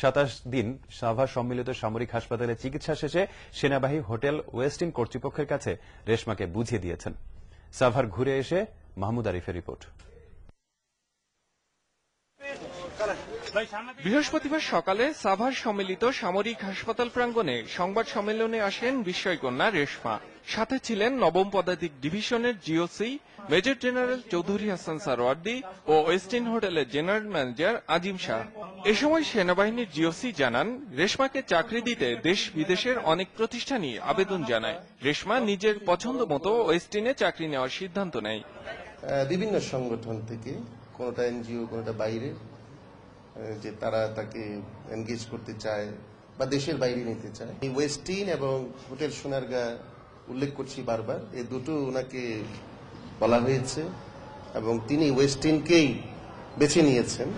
সাতাশ দিন সাভা সম্মিলিত সামরিক হাসপাতালে চিকিৎসা শেষে সেনাবাহিনী হোটেল ওয়েস্টিন কর্তৃপক্ষের কাছে রেশমাকে বুঝিয়ে দিয়েছেন। সাভার ঘুরে এসে মাহমুদ আরিফের রিপোর্ট। বৃহস্পতিবার সকালে সাভার সম্মিলিত সামরিক হাসপাতাল প্রাঙ্গণে সংবাদ সম্মেলনে আসেন বিস্ময়কন্যা রেশমা। সাথে ছিলেন নবম পদাতিক ডিভিশনের GOC, major general Chowdhury Hasan Sarwardi ও ওয়েস্টিন হোটেলের জেনারেল ম্যানেজার আজিম শাহ। এ সময় সেনাবাহিনীর জিওসি জানান, রেশমাকে চাকরি দিতে দেশ বিদেশের অনেক প্রতিষ্ঠানই আবেদন জানায়। রেশমা নিজের পছন্দ মতো ওয়েস্টিনে চাকরি নেওয়ার সিদ্ধান্ত নেয়। বিভিন্ন সংগঠন থেকে, কোনোটা এনজিও, কোনোটা বাইরে যে তারা তাকে এনগেজ করতে চায় বা দেশের বাইরে নিতে চায়। এই ওয়েস্টিন এবং হোটেল সোনারগা উল্লেখ করছি বারবার এই দুটো ওনাকে বলা হয়েছে এবং তিনি ওয়েস্টিনকেই বেছে নিয়েছেন।